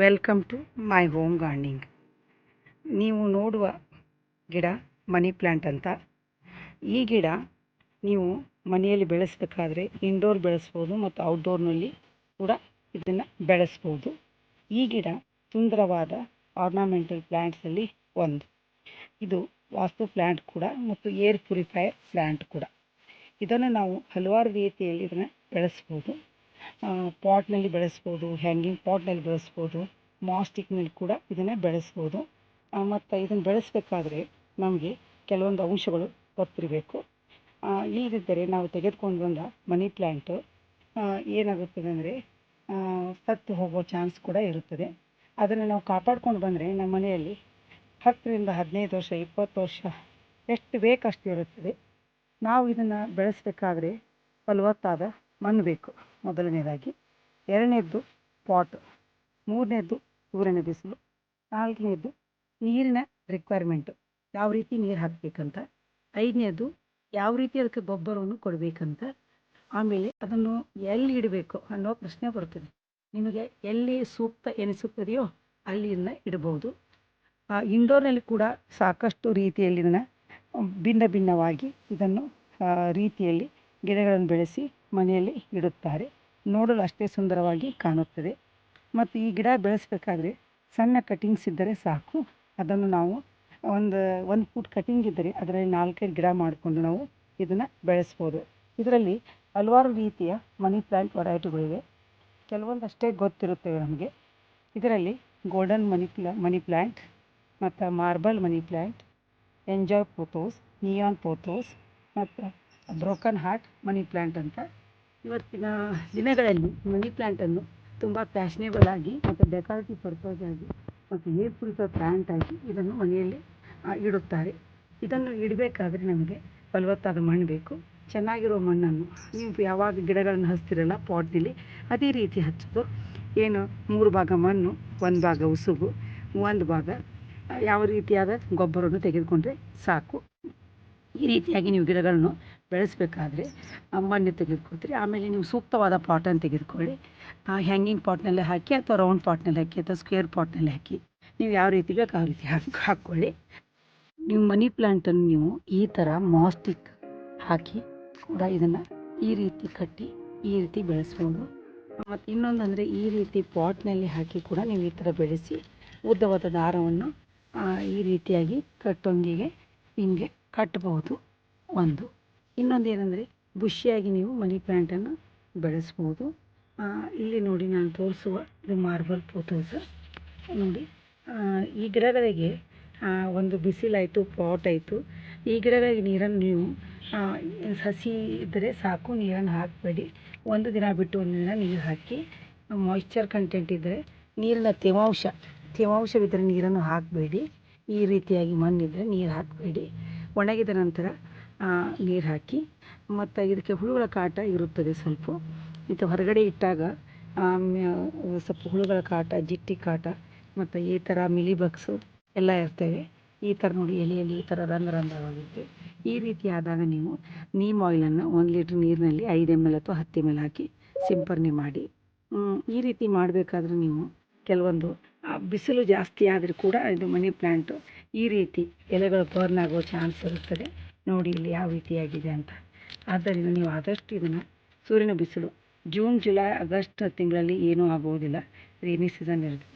Welcome to my home gardening ನೀವು ನೋಡುವ ಗಿಡ, ಮನಿ ಪ್ಲ್ಯಾಂಟ್ ಅಂತ. ಈ ಗಿಡ ನೀವು ಮನೆಯಲ್ಲಿ ಬೆಳೆಸಬೇಕಾದ್ರೆ ಇಂಡೋರ್ ಬೆಳೆಸ್ಬೋದು ಮತ್ತು ಔಟ್ಡೋರ್ನಲ್ಲಿ ಕೂಡ ಇದನ್ನು ಬೆಳೆಸ್ಬೋದು. ಈ ಗಿಡ ಸುಂದರವಾದ ಆರ್ನಾಮೆಂಟಲ್ ಪ್ಲ್ಯಾಂಟ್ಸಲ್ಲಿ ಒಂದು. ಇದು ವಾಸ್ತು ಪ್ಲ್ಯಾಂಟ್ ಕೂಡ ಮತ್ತು ಏರ್ ಪ್ಯೂರಿಫೈಯರ್ ಪ್ಲ್ಯಾಂಟ್ ಕೂಡ. ಇದನ್ನು ನಾವು ಹಲವಾರು ರೀತಿಯಲ್ಲಿ ಇದನ್ನು ಬೆಳೆಸ್ಬೋದು. ಪಾಟ್ನಲ್ಲಿ ಬೆಳೆಸ್ಬೋದು ಹ್ಯಾಂಗಿಂಗ್ ಪಾಟ್ನಲ್ಲಿ ಬೆಳೆಸ್ಬೋದು ಮಾಸ್ಟಿಕ್ನಲ್ಲಿ ಕೂಡ ಇದನ್ನು ಬೆಳೆಸ್ಬೋದು. ಮತ್ತು ಇದನ್ನು ಬೆಳೆಸಬೇಕಾದ್ರೆ ನಮಗೆ ಕೆಲವೊಂದು ಅಂಶಗಳು ಗೊತ್ತಿರಬೇಕು. ಇಲ್ಲದಿದ್ದರೆ ನಾವು ತೆಗೆದುಕೊಂಡು ಬಂದ ಮನಿ ಪ್ಲ್ಯಾಂಟು ಏನಾಗುತ್ತದೆ ಅಂದರೆ ಸತ್ತು ಹೋಗೋ ಚಾನ್ಸ್ ಕೂಡ ಇರುತ್ತದೆ. ಅದನ್ನು ನಾವು ಕಾಪಾಡ್ಕೊಂಡು ಬಂದರೆ ನಮ್ಮ ಮನೆಯಲ್ಲಿ ಹತ್ತರಿಂದ ಹದಿನೈದು ವರ್ಷ, ಇಪ್ಪತ್ತು ವರ್ಷ ಎಷ್ಟು ಬೇಕಷ್ಟು ಇರುತ್ತದೆ. ನಾವು ಇದನ್ನು ಬೆಳೆಸಬೇಕಾದ್ರೆ ಫಲವತ್ತಾದ ಮಣ್ಣು ಬೇಕು. ಮೊದಲನೇದಾಗಿ ಎರಡನೇದ್ದು ಪಾಟ್, ಮೂರನೇದ್ದು ಸೂರ್ಯನ ಬಿಸಿಲು, ನಾಲ್ಕನೇದ್ದು ನೀರಿನ ರಿಕ್ವೈರ್ಮೆಂಟು ಯಾವ ರೀತಿ ನೀರು ಹಾಕಬೇಕಂತ, ಐದನೇದು ಯಾವ ರೀತಿ ಅದಕ್ಕೆ ಗೊಬ್ಬರವನ್ನು ಕೊಡಬೇಕಂತ, ಆಮೇಲೆ ಅದನ್ನು ಎಲ್ಲಿ ಇಡಬೇಕು ಅನ್ನೋ ಪ್ರಶ್ನೆ ಬರುತ್ತದೆ. ನಿಮಗೆ ಎಲ್ಲಿ ಸೂಕ್ತ ಎನಿಸುತ್ತದೆಯೋ ಅಲ್ಲಿ ಇದನ್ನು ಇಡಬಹುದು ಇಂಡೋರ್ನಲ್ಲಿ ಕೂಡ ಸಾಕಷ್ಟು ರೀತಿಯಲ್ಲಿ ಇದನ್ನು ಭಿನ್ನ ಭಿನ್ನವಾಗಿ ಇದನ್ನು ರೀತಿಯಲ್ಲಿ ಗಿಡಗಳನ್ನು ಬೆಳೆಸಿ ಮನೆಯಲ್ಲಿ ಇಡುತ್ತಾರೆ. ನೋಡಲು ಅಷ್ಟೇ ಸುಂದರವಾಗಿ ಕಾಣುತ್ತದೆ. ಮತ್ತು ಈ ಗಿಡ ಬೆಳೆಸಬೇಕಾದ್ರೆ ಸಣ್ಣ ಕಟಿಂಗ್ಸ್ ಇದ್ದರೆ ಸಾಕು. ಅದನ್ನು ನಾವು ಒಂದು ಒಂದು ಫುಟ್ ಕಟಿಂಗ್ ಇದ್ದರೆ ಅದರಲ್ಲಿ ನಾಲ್ಕೈದು ಗಿಡ ಮಾಡಿಕೊಂಡು ನಾವು ಇದನ್ನು ಬೆಳೆಸ್ಬೋದು. ಇದರಲ್ಲಿ ಹಲವಾರು ರೀತಿಯ ಮನಿ ಪ್ಲ್ಯಾಂಟ್ ವೆರೈಟಿಗಳಿವೆ. ಕೆಲವೊಂದಷ್ಟೇ ಗೊತ್ತಿರುತ್ತವೆ ನಮಗೆ. ಇದರಲ್ಲಿ golden money plant, money plant ಮತ್ತು marble money plant enjoy pothos neon pothos ಮತ್ತು ಬ್ರೋಕನ್ ಹಾರ್ಟ್ ಮನಿ ಪ್ಲ್ಯಾಂಟ್ ಅಂತ ಇವತ್ತಿನ ದಿನಗಳಲ್ಲಿ ಮನಿ ಪ್ಲ್ಯಾಂಟನ್ನು ತುಂಬ ಫ್ಯಾಷನೇಬಲ್ ಆಗಿ ಮತ್ತು ಡೆಕೋರೇಟಿವ್ ಪರ್ಪಸ್ ಆಗಿ ಮತ್ತು ಏರ್ ಕುಡಿಸೋ ಪ್ಲ್ಯಾಂಟ್ ಆಗಿ ಇದನ್ನು ಮನೆಯಲ್ಲಿ ಇಡುತ್ತಾರೆ. ಇದನ್ನು ಇಡಬೇಕಾದ್ರೆ ನಮಗೆ ಫಲವತ್ತಾದ ಮಣ್ಣು ಬೇಕು. ಚೆನ್ನಾಗಿರೋ ಮಣ್ಣನ್ನು ನೀವು ಯಾವಾಗ ಗಿಡಗಳನ್ನು ಹಚ್ತಿರಲ್ಲ ಪಾಟ್ನಲ್ಲಿ ಅದೇ ರೀತಿ ಹಚ್ಚೋದು. ಏನು, ಮೂರು ಭಾಗ ಮಣ್ಣು, ಒಂದು ಭಾಗ ಉಸುಗು, ಒಂದು ಭಾಗ ಯಾವ ರೀತಿಯಾದ ಗೊಬ್ಬರವನ್ನು ತೆಗೆದುಕೊಂಡ್ರೆ ಸಾಕು. ಈ ರೀತಿಯಾಗಿ ನೀವು ಗಿಡಗಳನ್ನು ಬೆಳೆಸಬೇಕಾದ್ರೆ ಮಣ್ಣು ತೆಗೆದುಕೊಳ್ತೀರಿ. ಆಮೇಲೆ ನೀವು ಸೂಕ್ತವಾದ ಪಾಟನ್ನು ತೆಗೆದುಕೊಳ್ಳಿ. ಹ್ಯಾಂಗಿಂಗ್ ಪಾಟ್ನಲ್ಲಿ ಹಾಕಿ ಅಥವಾ ರೌಂಡ್ ಪಾಟ್ನಲ್ಲಿ ಹಾಕಿ ಅಥವಾ ಸ್ಕ್ವೇರ್ ಪಾಟ್ನಲ್ಲಿ ಹಾಕಿ ನೀವು ಯಾವ ರೀತಿ ಬೇಕು ಆ ರೀತಿ ಹಾಕಿ, ಹಾಕ್ಕೊಳ್ಳಿ. ನೀವು ಮನಿ ಪ್ಲ್ಯಾಂಟನ್ನು ನೀವು ಈ ಥರ ಮಾಸ್ಟಿಕ್ ಹಾಕಿ ಕೂಡ ಇದನ್ನು ಈ ರೀತಿ ಕಟ್ಟಿ ಈ ರೀತಿ ಬೆಳೆಸ್ಬೋದು. ಮತ್ತು ಇನ್ನೊಂದು ಅಂದರೆ ಈ ರೀತಿ ಪಾಟ್ನಲ್ಲಿ ಹಾಕಿ ಕೂಡ ನೀವು ಈ ಥರ ಬೆಳೆಸಿ ಉದ್ದವಾದ ದಾರವನ್ನು ಈ ರೀತಿಯಾಗಿ ಕಟ್ಟೊಂದಿಗೆ ಹಿಂಗೆ ಕಟ್ಟಬಹುದು ಒಂದು. ಇನ್ನೊಂದು ಏನಂದರೆ, ಬುಷಿಯಾಗಿ ನೀವು ಮನಿ ಪ್ಲ್ಯಾಂಟನ್ನು ಬೆಳೆಸ್ಬೋದು. ಇಲ್ಲಿ ನೋಡಿ ನಾನು ತೋರಿಸುವ ಇದು ಮಾರ್ಬಲ್ ಪೋತೋಸ್ ನೋಡಿ ಈ ಗಿಡಗಳಿಗೆ ಒಂದು ಬಿಸಿಲಾಯಿತು, ಪಾಟ್ ಆಯಿತು. ಈ ಗಿಡಗಳಿಗೆ ನೀರನ್ನು ನೀವು ಸಸಿ ಇದ್ದರೆ ಸಾಕು, ನೀರನ್ನು ಹಾಕಬೇಡಿ. ಒಂದು ದಿನ ಬಿಟ್ಟು ಒಂದು ದಿನ ನೀರು ಹಾಕಿ ಮಾಯ್ಚರ್ ಕಂಟೆಂಟ್ ಇದ್ದರೆ ನೀರಿನ ತೇವಾಂಶ ತೇವಾಂಶವಿದ್ದರೆ ನೀರನ್ನು ಹಾಕಬೇಡಿ. ಈ ರೀತಿಯಾಗಿ ಮಣ್ಣಿದ್ದರೆ ನೀರು ಹಾಕಬೇಡಿ. ಒಣಗಿದ ನಂತರ ನೀರು ಹಾಕಿ, ಮತ್ತು ಇದಕ್ಕೆ ಹುಳುಗಳ ಕಾಟ ಇರುತ್ತದೆ ಸ್ವಲ್ಪ. ಇದು ಹೊರಗಡೆ ಇಟ್ಟಾಗ ಸ್ವಲ್ಪ ಹುಳುಗಳ ಕಾಟ, ಜಿಟ್ಟಿ ಕಾಟ, ಮತ್ತು ಈ ಥರ ಮಿಲಿ ಬಗ್ಸು ಎಲ್ಲ ಇರ್ತವೆ. ಈ ಥರ ನೋಡಿ ಎಲೆಯಲ್ಲಿ ಈ ಥರ ರಂಧ್ರ ರಂಧ್ರವಾಗಿತ್ತು ಈ ರೀತಿ ಆದಾಗ ನೀವು ನೀಮ್ ಆಯಿಲನ್ನು ಒಂದು ಲೀಟ್ರ್ ನೀರಿನಲ್ಲಿ ಐದು ಎಂ ಎಲ್ ಅಥವಾ ಹತ್ತು ಎಂ ಎಲ್ ಹಾಕಿ ಸಿಂಪರಣೆ ಮಾಡಿ. ಈ ರೀತಿ ಮಾಡಬೇಕಾದ್ರೆ ನೀವು ಕೆಲವೊಂದು ಬಿಸಿಲು ಜಾಸ್ತಿ ಆದರೂ ಕೂಡ ಇದು ಮನಿ ಪ್ಲ್ಯಾಂಟು ಈ ರೀತಿ ಎಲೆಗಳು ಬರ್ನ್ ಆಗೋ ಚಾನ್ಸ್ ಇರುತ್ತದೆ. ನೋಡಿ ಇಲ್ಲಿ ಯಾವ ರೀತಿಯಾಗಿದೆ ಅಂತ. ಆದ್ದರಿಂದ ನೀವು ಆದಷ್ಟು ಇದನ್ನು ಸೂರ್ಯನ ಬಿಸಿಲು, ಜೂನ್, ಜುಲೈ, ಆಗಸ್ಟ್ ತಿಂಗಳಲ್ಲಿ ಏನೂ ಆಗುವುದಿಲ್ಲ. ರೇನಿ ಸೀಸನ್ ಇರುತ್ತೆ.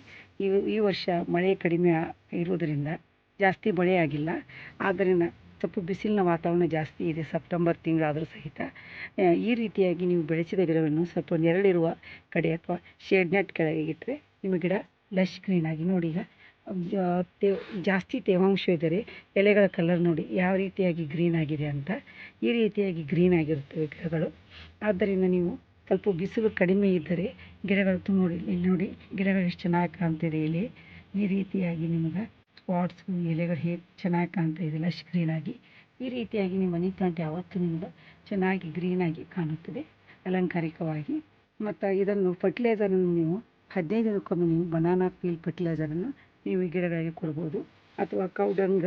ಈ ಈ ವರ್ಷ ಮಳೆ ಕಡಿಮೆ ಇರುವುದರಿಂದ ಜಾಸ್ತಿ ಮಳೆ ಆಗಿಲ್ಲ. ಆದ್ದರಿಂದ ಸ್ವಲ್ಪ ಬಿಸಿಲಿನ ವಾತಾವರಣ ಜಾಸ್ತಿ ಇದೆ ಸೆಪ್ಟೆಂಬರ್ ತಿಂಗಳಾದರೂ ಸಹಿತ. ಈ ರೀತಿಯಾಗಿ ನೀವು ಬೆಳೆಸಿದ ಗಿಡವನ್ನು ಸ್ವಲ್ಪ ನೆರಳಿರುವ ಕಡೆ ಅಥವಾ ಶೇಡ್ ನೆಟ್ ಕೆಳಗೆ ಇಟ್ಟರೆ ನಿಮ್ಮ ಗಿಡ ಲಶ್ ಗ್ರೀನಾಗಿ ನೋಡಿ ಈಗ ತೇ, ಜಾಸ್ತಿ ತೇವಾಂಶ ಇದ್ದರೆ ಎಲೆಗಳ ಕಲರ್ ನೋಡಿ ಯಾವ ರೀತಿಯಾಗಿ ಗ್ರೀನ್ ಆಗಿದೆ ಅಂತ. ಈ ರೀತಿಯಾಗಿ ಗ್ರೀನ್ ಆಗಿರುತ್ತವೆ ಗಿಡಗಳು. ಆದ್ದರಿಂದ ನೀವು ಸ್ವಲ್ಪ ಬಿಸಿಲು ಕಡಿಮೆ ಇದ್ದರೆ ಗಿಡಗಳು ತುಂಬ ನೋಡಿ, ಇಲ್ಲಿ ನೋಡಿ ಗಿಡಗಳು ಎಷ್ಟು ಚೆನ್ನಾಗಿ ಕಾಣ್ತಿದೆ ಇಲ್ಲಿ. ಈ ರೀತಿಯಾಗಿ ನಿಮಗೆ ಸ್ಪಾಟ್ಸ್ ಎಲೆಗಳು ಹೇಗೆ ಚೆನ್ನಾಗಿ ಕಾಣ್ತಾ ಇದೆ ಲಶ್ ಗ್ರೀನಾಗಿ ಈ ರೀತಿಯಾಗಿ ನಿಮ್ಮ ಮನೆ ಪ್ಲಾಂಟ್ ಯಾವತ್ತೂ ನಿಮ್ಗೆ ಚೆನ್ನಾಗಿ ಗ್ರೀನಾಗಿ ಕಾಣುತ್ತದೆ, ಅಲಂಕಾರಿಕವಾಗಿ. ಮತ್ತು ಇದನ್ನು ಫರ್ಟಿಲೈಸರನ್ನು ನೀವು ಹದಿನೈದು ದಿನಕ್ಕೊಮ್ಮೆ ನೀವು ಬನಾನಾ ಪೀಲ್ ಫರ್ಟಿಲೈಸರನ್ನು ನೀವು ಈ ಗಿಡಗಳಿಗೆ ಕೊಡ್ಬೋದು. ಅಥವಾ ಕೌಡಂಗ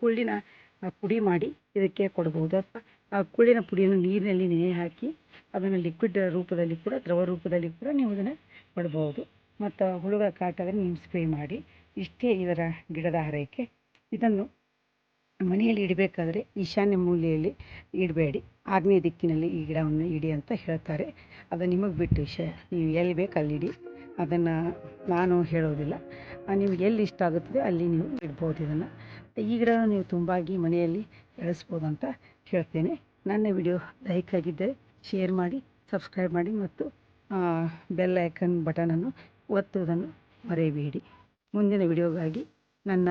ಕುಳ್ಳಿನ ಪುಡಿ ಮಾಡಿ ಇದಕ್ಕೆ ಕೊಡ್ಬೋದು. ಅಥವಾ, ಆ, ಕುಳ್ಳಿನ ಪುಡಿಯನ್ನು ನೀರಿನಲ್ಲಿ ನೆನೆ ಹಾಕಿ ಅದನ್ನು ಲಿಕ್ವಿಡ್ ರೂಪದಲ್ಲಿ ಕೂಡ, ದ್ರವ ರೂಪದಲ್ಲಿ ಕೂಡ ನೀವು ಇದನ್ನು ಕೊಡ್ಬೋದು. ಮತ್ತು ಹುಳುಗಳ ಕಾಟಾದರೆ ನೀವು ಸ್ಪ್ರೇ ಮಾಡಿ ಇಷ್ಟೇ ಇದರ ಗಿಡದ ಆರೈಕೆ ಇದನ್ನು ಮನೆಯಲ್ಲಿ ಇಡಬೇಕಾದ್ರೆ ಈಶಾನ್ಯ ಮೂಲೆಯಲ್ಲಿ ಇಡಬೇಡಿ. ಆಗ್ನೇಯ ದಿಕ್ಕಿನಲ್ಲಿ ಈ ಗಿಡವನ್ನು ಇಡಿ ಅಂತ ಹೇಳ್ತಾರೆ. ಅದು ನಿಮಗೆ ಬಿಟ್ಟು ವಿಷಯ. ನೀವು ಎಲ್ಲಿ ಬೇಕು ಅಲ್ಲಿ ಇಡಿ ಅದನ್ನು ನಾನು ಹೇಳೋದಿಲ್ಲ. ನಿಮ್ಗೆ ಎಲ್ಲಿ ಇಷ್ಟ ಆಗುತ್ತದೆ ಅಲ್ಲಿ ನೀವು ಇಡ್ಬೋದು ಇದನ್ನು. ಈ ಗಿಡ ನೀವು ತುಂಬಾಗಿ ಮನೆಯಲ್ಲಿ ಬೆಳೆಸ್ಬೋದು ಅಂತ ಹೇಳ್ತೇನೆ. ನನ್ನ ವಿಡಿಯೋ ಲೈಕ್ ಆಗಿದ್ದರೆ ಶೇರ್ ಮಾಡಿ, ಸಬ್ಸ್ಕ್ರೈಬ್ ಮಾಡಿ ಮತ್ತು ಬೆಲ್ ಐಕನ್ ಬಟನನ್ನು ಒತ್ತುವುದನ್ನು ಮರೆಯಬೇಡಿ. ಮುಂದಿನ ವಿಡಿಯೋಗಾಗಿ ನನ್ನ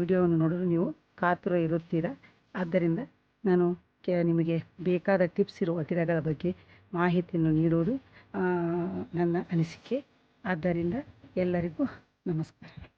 ವಿಡಿಯೋವನ್ನು ನೋಡಲು ನೀವು ಕಾತುರ ಇರುತ್ತೀರ? ಆದ್ದರಿಂದ ನಾನು ಕೆ, ನಿಮಗೆ ಬೇಕಾದ ಟಿಪ್ಸ್ ಇರುವ ಗಿಡಗಳ ಬಗ್ಗೆ ಮಾಹಿತಿಯನ್ನು ನೀಡುವುದು ನನ್ನ ಅನಿಸಿಕೆ. ಆದ್ದರಿಂದ ಎಲ್ಲರಿಗೂ ನಮಸ್ಕಾರ.